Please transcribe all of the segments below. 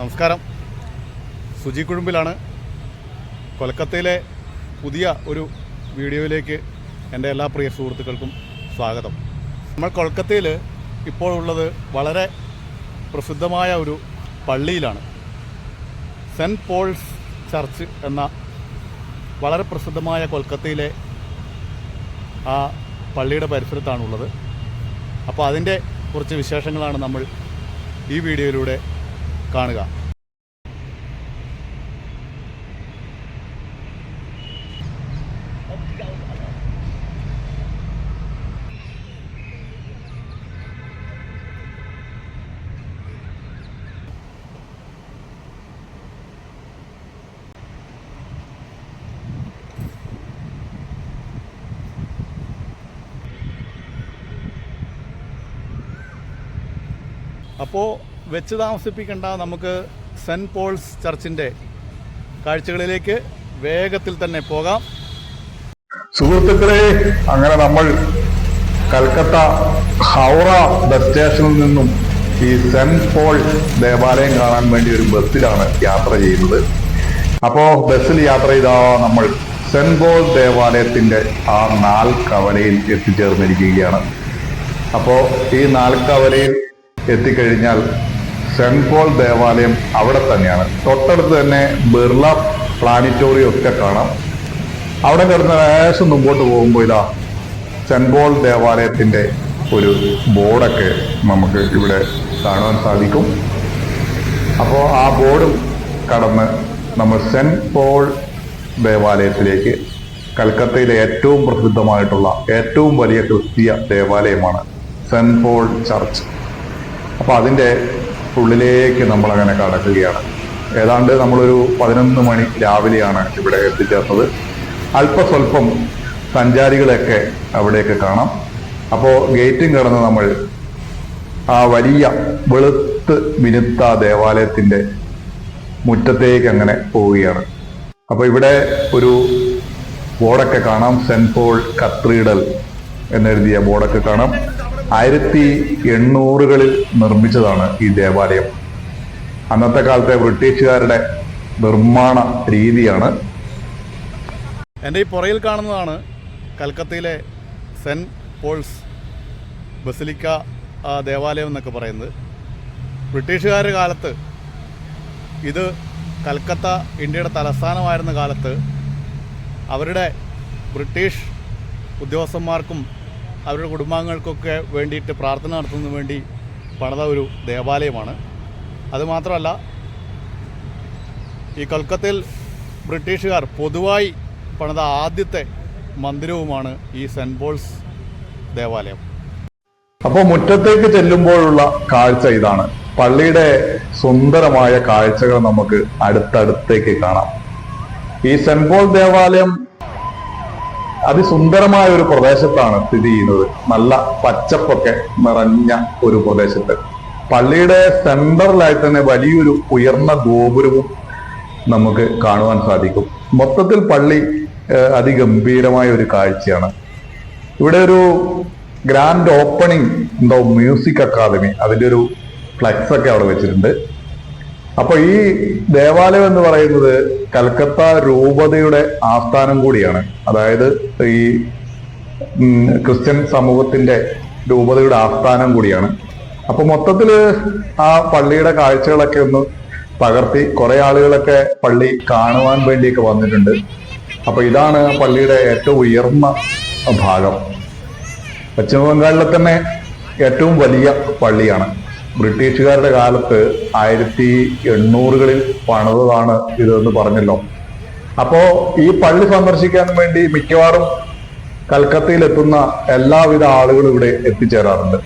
നമസ്കാരം. സുജി കുഴുമ്പിലാണ്. കൊൽക്കത്തയിലെ പുതിയ ഒരു വീഡിയോയിലേക്ക് എന്റെ എല്ലാ പ്രിയ സുഹൃത്തുക്കൾക്കും സ്വാഗതം. നമ്മൾ കൊൽക്കത്തയിൽ ഇപ്പോൾ ഉള്ളത് വളരെ പ്രസിദ്ധമായ ഒരു പള്ളിയിലാണ്. സെന്റ് പോൾസ് ചർച്ച് എന്ന വളരെ പ്രസിദ്ധമായ കൊൽക്കത്തയിലെ ആ പള്ളിയുടെ പരിസരത്താണുള്ളത്. അപ്പോൾ അതിന്റെ കുറച്ച് വിശേഷങ്ങളാണ് നമ്മൾ ഈ വീഡിയോയിലൂടെ കാണുക. അപ്പോൾ വെച്ച് താമസിപ്പിക്കേണ്ട നമുക്ക് സെന്റ് പോൾസ് ചർച്ചിന്റെ കാഴ്ചകളിലേക്ക് വേഗത്തിൽ തന്നെ പോകാം. സുഹൃത്തുക്കളെ അങ്ങനെ നമ്മൾ കൽക്കത്ത ഹൗറ ബസ് സ്റ്റേഷനിൽ നിന്നും ഈ സെന്റ് പോൾ ദേവാലയം കാണാൻ വേണ്ടി ഒരു ബസ്സിലാണ് യാത്ര ചെയ്യുന്നത്. അപ്പോൾ ബസ്സിൽ യാത്ര ചെയ്ത നമ്മൾ സെന്റ് പോൾ ദേവാലയത്തിന്റെ ആ നാൽക്കവലയിൽ എത്തിച്ചേർന്നിരിക്കുകയാണ്. അപ്പോൾ ഈ നാൽക്കവലയിൽ എത്തിക്കഴിഞ്ഞാൽ സെന്റ് പോൾ ദേവാലയം അവിടെ തന്നെയാണ്. തൊട്ടടുത്ത് തന്നെ ബിർള പ്ലാനറ്റോറിയം ഒക്കെ കാണാം. അവിടെ കിടന്ന് ലേശം മുമ്പോട്ട് പോകുമ്പോൾ ഇതാ സെന്റ് പോൾ ദേവാലയത്തിന്റെ ഒരു ബോർഡൊക്കെ നമുക്ക് ഇവിടെ കാണുവാൻ സാധിക്കും. അപ്പോൾ ആ ബോർഡും കടന്ന് നമ്മൾ സെന്റ് പോൾ ദേവാലയത്തിലേക്ക് കൽക്കത്തയിലെ ഏറ്റവും പ്രസിദ്ധമായിട്ടുള്ള ഏറ്റവും വലിയ ക്രിസ്തീയ ദേവാലയമാണ് സെന്റ് പോൾ ചർച്ച്. അപ്പോൾ അതിന്റെ ഉള്ളിലേക്ക് നമ്മൾ അങ്ങനെ കടക്കുകയാണ്. ഏതാണ്ട് നമ്മളൊരു പതിനൊന്ന് മണി രാവിലെയാണ് ഇവിടെ എത്തിച്ചേർന്നത്. അല്പസ്വല്പം സഞ്ചാരികളെയൊക്കെ അവിടെയൊക്കെ കാണാം. അപ്പോൾ ഗേറ്റും കടന്ന് നമ്മൾ ആ വലിയ വെളുത്ത് മിനുത്ത ദേവാലയത്തിന്റെ മുറ്റത്തേക്ക് അങ്ങനെ പോവുകയാണ്. അപ്പോൾ ഇവിടെ ഒരു ബോർഡൊക്കെ കാണാം. സെന്റ് പോൾ കത്രീഡൽ എന്നെഴുതിയ ബോർഡൊക്കെ കാണാം. ആയിരത്തി എണ്ണൂറുകളിൽ നിർമ്മിച്ചതാണ് ഈ ദേവാലയം. അന്നത്തെ കാലത്തെ ബ്രിട്ടീഷുകാരുടെ നിർമ്മാണ രീതിയാണ്. എന്റെ ഈ പുറയിൽ കാണുന്നതാണ് കൽക്കത്തയിലെ സെന്റ് പോൾസ് ബസിലിക്ക ദേവാലയം എന്നൊക്കെ പറയുന്നത്. ബ്രിട്ടീഷുകാരുടെ കാലത്ത് ഇത് കൽക്കത്ത ഇന്ത്യയുടെ തലസ്ഥാനമായിരുന്ന കാലത്ത് അവരുടെ ബ്രിട്ടീഷ് ഉദ്യോഗസ്ഥന്മാർക്കും അവരുടെ കുടുംബാംഗങ്ങൾക്കൊക്കെ വേണ്ടിയിട്ട് പ്രാർത്ഥന നടത്തുന്നതിന് വേണ്ടി പണിത ഒരു ദേവാലയമാണ്. അതുമാത്രമല്ല ഈ കൊൽക്കത്തയിൽ ബ്രിട്ടീഷുകാർ പൊതുവായി പണിത ആദ്യത്തെ മന്ദിരവുമാണ് ഈ സെന്റ് പോൾസ് ദേവാലയം. അപ്പോൾ മുറ്റത്തേക്ക് ചെല്ലുമ്പോഴുള്ള കാഴ്ച ഇതാണ്. പള്ളിയുടെ സുന്ദരമായ കാഴ്ചകൾ നമുക്ക് അടുത്തടുത്തേക്ക് കാണാം. ഈ സെന്റ് പോൾ ദേവാലയം അതിസുന്ദരമായ ഒരു പ്രദേശത്താണ് സ്ഥിതി ചെയ്യുന്നത്. നല്ല പച്ചപ്പൊക്കെ നിറഞ്ഞ ഒരു പ്രദേശത്ത്. പള്ളിയുടെ സെന്ററിലായി തന്നെ വലിയൊരു ഉയർന്ന ഗോപുരവും നമുക്ക് കാണുവാൻ സാധിക്കും. മൊത്തത്തിൽ പള്ളി അതിഗംഭീരമായ ഒരു കാഴ്ചയാണ്. ഇവിടെ ഒരു ഗ്രാൻഡ് ഓപ്പണിംഗ് എന്തോ മ്യൂസിക് അക്കാദമി. അതിന്റെ ഒരു ഫ്ലെക്സ് ഒക്കെ അവിടെ വെച്ചിട്ടുണ്ട്. അപ്പൊ ഈ ദേവാലയം എന്ന് പറയുന്നത് കൽക്കത്ത രൂപതയുടെ ആസ്ഥാനം കൂടിയാണ്. അതായത് ഈ ക്രിസ്ത്യൻ സമൂഹത്തിന്റെ രൂപതയുടെ ആസ്ഥാനം കൂടിയാണ്. അപ്പൊ മൊത്തത്തിൽ ആ പള്ളിയുടെ കാഴ്ചകളൊക്കെ ഒന്ന് പകർത്തി കുറെ ആളുകളൊക്കെ പള്ളി കാണുവാൻ വേണ്ടിയൊക്കെ വന്നിട്ടുണ്ട്. അപ്പൊ ഇതാണ് പള്ളിയുടെ ഏറ്റവും ഉയർന്ന ഭാഗം. പശ്ചിമ ബംഗാളിലെ തന്നെ ഏറ്റവും വലിയ പള്ളിയാണ്. ബ്രിട്ടീഷുകാരുടെ കാലത്ത് ആയിരത്തി എണ്ണൂറുകളിൽ പണിതതാണ് ഇതെന്ന് പറഞ്ഞല്ലോ. അപ്പോ ഈ പള്ളി സന്ദർശിക്കാൻ വേണ്ടി മിക്കവാറും കൽക്കത്തയിൽ എത്തുന്ന എല്ലാവിധ ആളുകളും ഇവിടെ എത്തിച്ചേരാറുണ്ട്.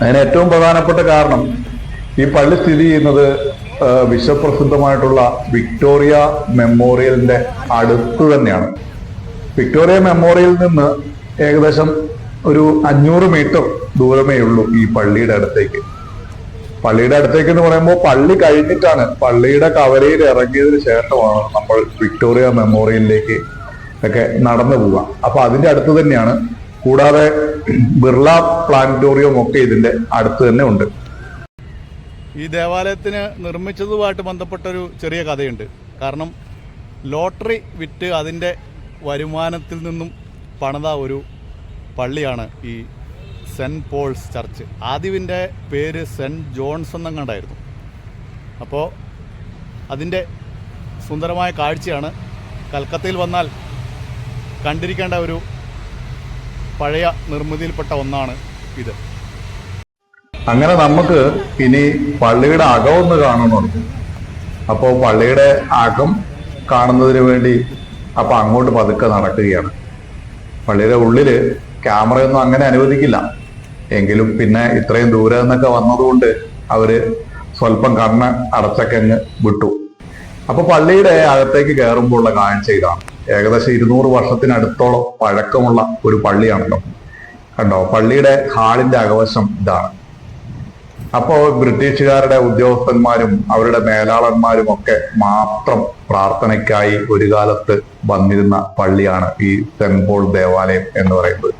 അതിന് ഏറ്റവും പ്രധാനപ്പെട്ട കാരണം ഈ പള്ളി സ്ഥിതി ചെയ്യുന്നത് വിശ്വപ്രസിദ്ധമായിട്ടുള്ള വിക്ടോറിയ മെമ്മോറിയലിന്റെ അടുത്ത് തന്നെയാണ്. വിക്ടോറിയ മെമ്മോറിയലിൽ നിന്ന് ഏകദേശം ഒരു അഞ്ഞൂറ് മീറ്റർ ദൂരമേ ഉള്ളൂ ഈ പള്ളിയുടെ അടുത്തേക്ക്. പള്ളിയുടെ അടുത്തേക്ക് എന്ന് പറയുമ്പോൾ പള്ളി കഴിഞ്ഞിട്ടാണ്. പള്ളിയുടെ കവലയിൽ ഇറങ്ങിയതിന് ശേഷമാണ് നമ്മൾ വിക്ടോറിയ മെമ്മോറിയലിലേക്ക് ഒക്കെ നടന്നു പോവുക. അപ്പൊ അതിന്റെ അടുത്ത് തന്നെയാണ്. കൂടാതെ ബിർള പ്ലാനറ്റോറിയം ഒക്കെ ഇതിന്റെ അടുത്ത് തന്നെ ഉണ്ട്. ഈ ദേവാലയത്തിന് നിർമ്മിച്ചതുമായിട്ട് ബന്ധപ്പെട്ടൊരു ചെറിയ കഥയുണ്ട്. കാരണം ലോട്ടറി വിറ്റ് അതിന്റെ വരുമാനത്തിൽ നിന്നും പണിത ഒരു പള്ളിയാണ് ഈ സെന്റ് പോൾസ് ചർച്ച്. ആദ്യവിന്റെ പേര് സെന്റ് ജോൺസ് എന്നങ്ങണ്ടായിരുന്നു. അപ്പോൾ അതിന്റെ സുന്ദരമായ കാഴ്ചയാണ് കൽക്കത്തയിൽ വന്നാൽ കണ്ടിരിക്കേണ്ട ഒരു പഴയ നിർമ്മിതിയിൽപ്പെട്ട ഒന്നാണ് ഇത്. അങ്ങനെ നമുക്ക് ഇനി പള്ളിയുടെ അകം ഒന്ന് കാണണമെന്നുണ്ട് അപ്പോൾ പള്ളിയുടെ അകം കാണുന്നതിന് വേണ്ടി അപ്പോൾ അങ്ങോട്ട് പതുക്കെ നടക്കുകയാണ്. പള്ളിയുടെ ഉള്ളിൽ ക്യാമറയൊന്നും അങ്ങനെ അനുവദിക്കില്ല. എങ്കിലും പിന്നെ ഇത്രയും ദൂരെ നിന്നൊക്കെ വന്നതുകൊണ്ട് അവർ സ്വല്പം കണ്ണ് അടച്ചൊക്കെ അങ്ങ് വിട്ടു. അപ്പൊ പള്ളിയുടെ അകത്തേക്ക് കയറുമ്പോൾ ഉള്ള കാഴ്ച ഇതാണ്. ഏകദേശം ഇരുന്നൂറ് വർഷത്തിനടുത്തോളം പഴക്കമുള്ള ഒരു പള്ളിയാണല്ലോ കണ്ടോ? പള്ളിയുടെ ഹാളിന്റെ അകവശം ഇതാണ്. അപ്പോ ബ്രിട്ടീഷുകാരുടെ ഉദ്യോഗസ്ഥന്മാരും അവരുടെ മേലാളന്മാരും ഒക്കെ മാത്രം പ്രാർത്ഥനയ്ക്കായി ഒരു കാലത്ത് വന്നിരുന്ന പള്ളിയാണ് ഈ സെന്റ് ദേവാലയം എന്ന് പറയുന്നത്.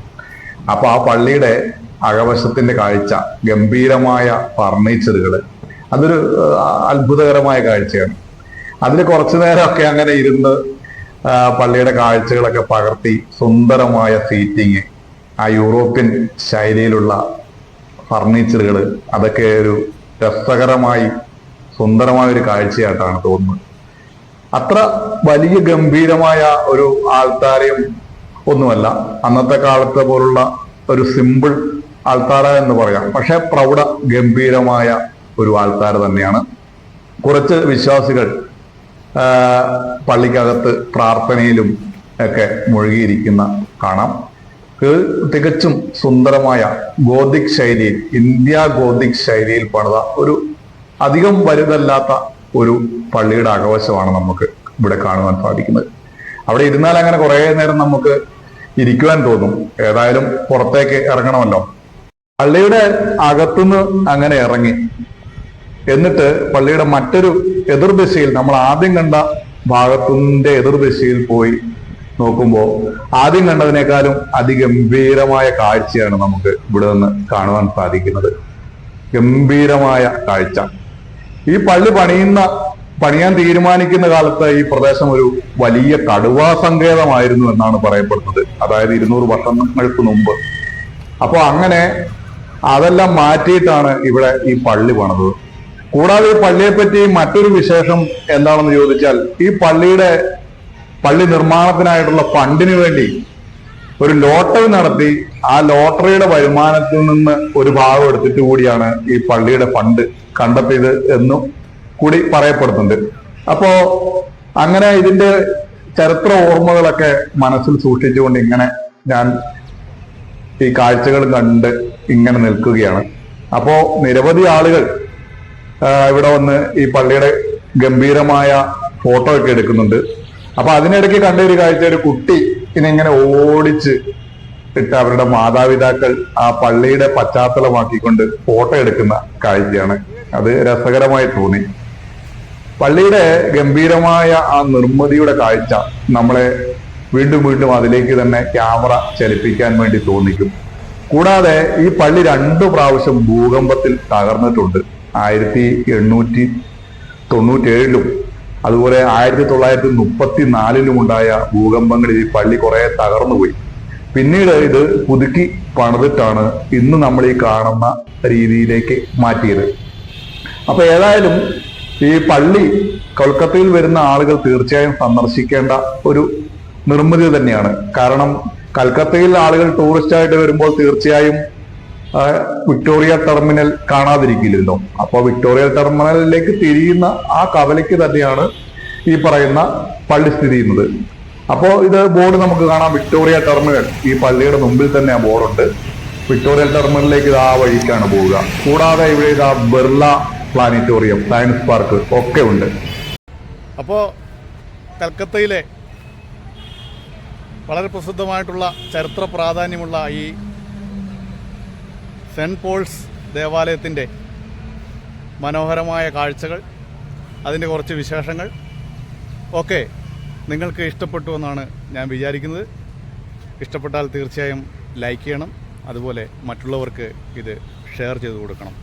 അപ്പൊ ആ പള്ളിയുടെ അകവശത്തിന്റെ കാഴ്ച ഗംഭീരമായ ഫർണിച്ചറുകൾ അതൊരു അത്ഭുതകരമായ കാഴ്ചയാണ്. അതിൽ കുറച്ചു നേരമൊക്കെ അങ്ങനെ ഇരുന്ന് പള്ളിയുടെ കാഴ്ചകളൊക്കെ പകർത്തി സുന്ദരമായ സീറ്റിങ് ആ യൂറോപ്യൻ ശൈലിയിലുള്ള ഫർണിച്ചറുകൾ അതൊക്കെ ഒരു രസകരമായി സുന്ദരമായ ഒരു കാഴ്ചയായിട്ടാണ് തോന്നുന്നത്. അത്ര വലിയ ഗംഭീരമായ ഒരു ആൾത്താരയും ഒന്നുമല്ല. അന്നത്തെ കാലത്തെ പോലുള്ള ഒരു സിമ്പിൾ ആൾത്താര എന്ന് പറയാം. പക്ഷെ പ്രൗഢ ഗംഭീരമായ ഒരു ആൾത്താര തന്നെയാണ്. കുറച്ച് വിശ്വാസികൾ പള്ളിക്കകത്ത് പ്രാർത്ഥനയിലും ഒക്കെ മുഴുകിയിരിക്കുന്ന കാണാം. തികച്ചും സുന്ദരമായ ഗോതിക് ശൈലിയിൽ ഇന്ത്യ ഗോതിക് ശൈലിയിൽ പണിത ഒരു അധികം വലുതല്ലാത്ത ഒരു പള്ളിയുടെ അകവശമാണ് നമുക്ക് ഇവിടെ കാണുവാൻ സാധിക്കുന്നത്. അവിടെ ഇരുന്നാൽ അങ്ങനെ കുറേ നേരം നമുക്ക് ഇരിക്കുവാൻ തോന്നും. ഏതായാലും പുറത്തേക്ക് ഇറങ്ങണമല്ലോ. പള്ളിയുടെ അകത്തുനിന്ന് അങ്ങനെ ഇറങ്ങി. എന്നിട്ട് പള്ളിയുടെ മറ്റൊരു എതിർദിശയിൽ നമ്മൾ ആദ്യം കണ്ട ഭാഗത്തിന്റെ എതിർദിശയിൽ പോയി നോക്കുമ്പോൾ ആദ്യം കണ്ടതിനേക്കാളും അതിഗംഭീരമായ കാഴ്ചയാണ് നമുക്ക് ഇവിടെ നിന്ന് കാണുവാൻ സാധിക്കുന്നത്. ഗംഭീരമായ കാഴ്ച. ഈ പള്ളി പണിയുന്ന പണിയാൻ തീരുമാനിക്കുന്ന കാലത്ത് ഈ പ്രദേശം ഒരു വലിയ കടുവാ സങ്കേതമായിരുന്നു എന്നാണ് പറയപ്പെടുന്നത്. അതായത് ഇരുന്നൂറ് വർഷങ്ങൾക്ക് മുമ്പ്. അപ്പൊ അങ്ങനെ അതെല്ലാം മാറ്റിയിട്ടാണ് ഇവിടെ ഈ പള്ളി പണിതത്. കൂടാതെ ഈ പള്ളിയെ പറ്റി മറ്റൊരു വിശേഷം എന്താണെന്ന് ചോദിച്ചാൽ ഈ പള്ളിയുടെ പള്ളി നിർമ്മാണത്തിനായിട്ടുള്ള ഫണ്ടിന് വേണ്ടി ഒരു ലോട്ടറി നടത്തി ആ ലോട്ടറിയുടെ വരുമാനത്തിൽ നിന്ന് ഒരു ഭാഗം എടുത്തിട്ട് കൂടിയാണ് ഈ പള്ളിയുടെ ഫണ്ട് കണ്ടെത്തിയത് എന്നും കൂടി പറയപ്പെടുന്നുണ്ട്. അപ്പോ അങ്ങനെ ഇതിന്റെ ചരിത്ര ഓർമ്മകളൊക്കെ മനസ്സിൽ സൂക്ഷിച്ചുകൊണ്ട് ഇങ്ങനെ ഞാൻ ഈ കാഴ്ചകൾ കണ്ട് ഇങ്ങനെ നിൽക്കുകയാണ്. അപ്പോ നിരവധി ആളുകൾ ഇവിടെ വന്ന് ഈ പള്ളിയുടെ ഗംഭീരമായ ഫോട്ടോ ഒക്കെ എടുക്കുന്നുണ്ട്. അപ്പൊ അതിനിടയ്ക്ക് കണ്ട ഒരു കാഴ്ച ഒരു കുട്ടി ഇതിനെങ്ങനെ ഓടിച്ച് ഇട്ട് അവരുടെ മാതാപിതാക്കൾ ആ പള്ളിയുടെ പശ്ചാത്തലമാക്കിക്കൊണ്ട് ഫോട്ടോ എടുക്കുന്ന കാഴ്ചയാണ്. അത് രസകരമായി തോന്നി. പള്ളിയുടെ ഗംഭീരമായ ആ നിർമ്മിതിയുടെ കാഴ്ച നമ്മളെ വീണ്ടും വീണ്ടും അതിലേക്ക് തന്നെ ക്യാമറ ചലിപ്പിക്കാൻ വേണ്ടി തോന്നിക്കും. കൂടാതെ ഈ പള്ളി രണ്ടു പ്രാവശ്യം ഭൂകമ്പത്തിൽ തകർന്നിട്ടുണ്ട്. ആയിരത്തി എണ്ണൂറ്റി തൊണ്ണൂറ്റേഴിലും അതുപോലെ ആയിരത്തി തൊള്ളായിരത്തി മുപ്പത്തി നാലിലും ഉണ്ടായ ഭൂകമ്പങ്ങളിൽ ഈ പള്ളി കുറെ തകർന്നുപോയി. പിന്നീട് ഇത് പുതുക്കി പണിതിട്ടാണ് ഇന്ന് നമ്മൾ ഈ കാണുന്ന രീതിയിലേക്ക് മാറ്റിയത്. അപ്പൊ ഏതായാലും ഈ പള്ളി കൊൽക്കത്തയിൽ വരുന്ന ആളുകൾ തീർച്ചയായും സന്ദർശിക്കേണ്ട ഒരു നിർമ്മിതി തന്നെയാണ്. കാരണം കൽക്കത്തയിൽ ആളുകൾ ടൂറിസ്റ്റ് ആയിട്ട് വരുമ്പോൾ തീർച്ചയായും വിക്ടോറിയ ടെർമിനൽ കാണാതിരിക്കില്ലല്ലോ. അപ്പോൾ വിക്ടോറിയ ടെർമിനലിലേക്ക് തിരിയുന്ന ആ കവലയ്ക്ക് തന്നെയാണ് ഈ പറയുന്ന പള്ളി സ്ഥിതി ചെയ്യുന്നത്. അപ്പോൾ ഇത് ബോർഡ് നമുക്ക് കാണാം. വിക്ടോറിയ ടെർമിനൽ ഈ പള്ളിയുടെ മുമ്പിൽ തന്നെ ആ ബോർഡുണ്ട്. വിക്ടോറിയ ടെർമിനലിലേക്ക് ഇത് ആ വഴിക്കാണ് പോവുക. കൂടാതെ ഇവിടെ ഇത് ആ ബിർള പ്ലാനറ്റോറിയം സയൻസ് പാർക്ക് ഒക്കെ ഉണ്ട്. അപ്പോൾ കൽക്കത്തയിലെ വളരെ പ്രസിദ്ധമായിട്ടുള്ള ചരിത്ര പ്രാധാന്യമുള്ള ഈ സെന്റ് പോൾസ് ദേവാലയത്തിന്റെ മനോഹരമായ കാഴ്ചകൾ അതിന്റെ കുറച്ച് വിശേഷങ്ങൾ ഒക്കെ നിങ്ങൾക്ക് ഇഷ്ടപ്പെട്ടു എന്നാണ് ഞാൻ വിചാരിക്കുന്നത്. ഇഷ്ടപ്പെട്ടാൽ തീർച്ചയായും ലൈക്ക് ചെയ്യണം. അതുപോലെ മറ്റുള്ളവർക്ക് ഇത് ഷെയർ ചെയ്ത് കൊടുക്കണം.